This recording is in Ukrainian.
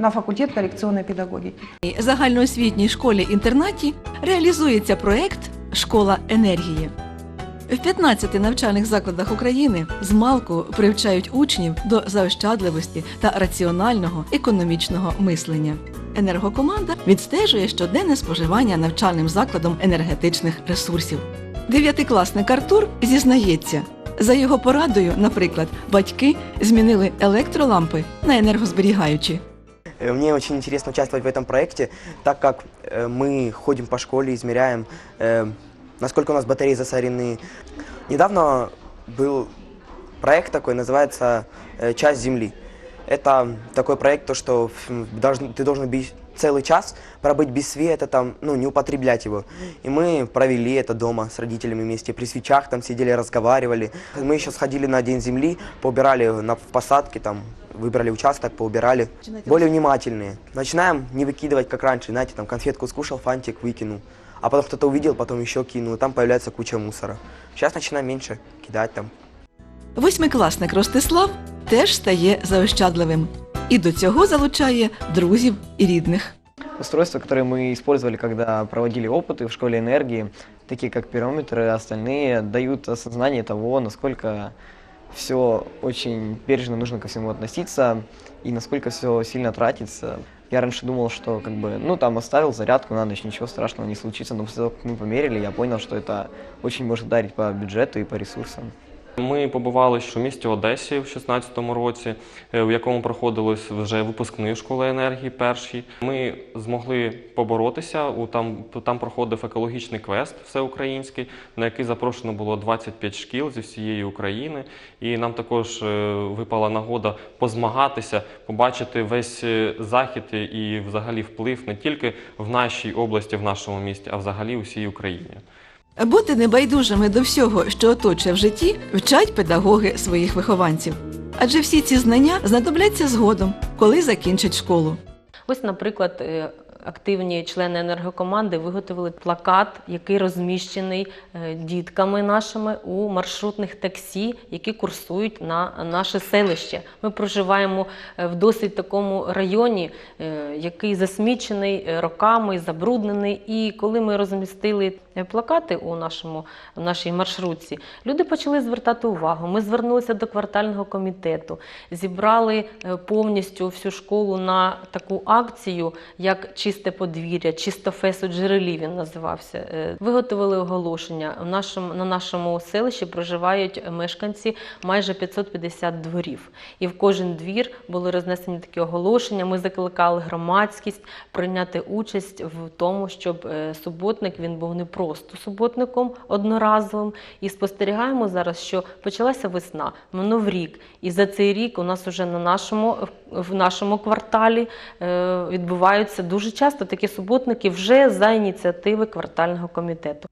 на факультет коррекционной педагогики. загальноосвітній школі-інтернаті реалізується проект Школа енергії. В 15 навчальних закладах України з малку привчають учнів до заощадливості та раціонального економічного мислення. Енергокоманда відстежує щоденне споживання навчальним закладом енергетичних ресурсів. Дев'ятикласник Артур зізнається, за його порадою, наприклад, батьки змінили електролампи на енергозберігаючі. Э, Мне очень интересно участвовать в этом проекте, так как э, мы ходим по школе, измеряем, э, насколько у нас батареи засорены. Недавно был проект такой, называется «Часть Земли». Это такой проект, то, что ты должен быть целый час пробыть без света, там, ну, не употреблять его. И мы провели это дома с родителями вместе, при свечах там сидели, разговаривали. Мы еще сходили на День Земли, поубирали на, в посадке, там, выбрали участок, поубирали. Более внимательные. Начинаем не выкидывать, как раньше, знаете, там конфетку скушал, фантик выкинул. А потом кто-то увидел, потом еще кинул, и там появляется куча мусора. Сейчас начинаем меньше кидать там. Восьмикласник Ростислав теж стає заощадливим і до цього залучає друзів і рідних. Устройства, которые мы использовали, когда проводили опыты в школе энергии, такие как пирометры и остальные, дают осознание того, насколько все очень бережно нужно ко всему относиться и насколько все сильно тратится. Я раньше думал, что как бы, ну там оставил зарядку на ночь, ничего страшного не случится, но после того, как мы померили, я понял, что это очень может дарить по бюджету и по ресурсам. Ми побували в місті Одесі в 2016 році, е, в якому проходились вже випускні школи енергії перші. Ми змогли поборотися. Там, там проходив екологічний квест всеукраїнський, на який запрошено було 25 шкіл зі всієї України. І нам також е, випала нагода позмагатися, побачити весь е, захід і взагалі вплив не тільки в нашій області, в нашому місті, а взагалі у всій Україні. Бути небайдужими до всього, що оточує в житті, вчать педагоги своїх вихованців. Адже всі ці знання знадобляться згодом, коли закінчать школу. Ось, наприклад, е, активні члени енергокоманди виготовили плакат, який розміщений е, дітками нашими у маршрутних таксі, які курсують на наше селище. Ми проживаємо е, в досить такому районі, е, який засмічений роками, забруднений. І коли ми розмістили плакати у нашому в нашій маршрутці, люди почали звертати увагу. Ми звернулися до квартального комітету, зібрали повністю всю школу на таку акцію, як чисте подвір'я, чистофес у джерелі він називався. Е, Виготовили оголошення. На нашому селищі проживають мешканці майже 550 дворів. І в кожен двір були рознесені такі оголошення. Ми закликали громадськість прийняти участь в тому, щоб е, суботник він був не просто суботником одноразовим. І спостерігаємо зараз, що почалася весна, минув рік. І за цей рік у нас уже на нашому в нашому кварталі е, відбуваються дуже часто такі суботники вже за ініціативи квартального комітету.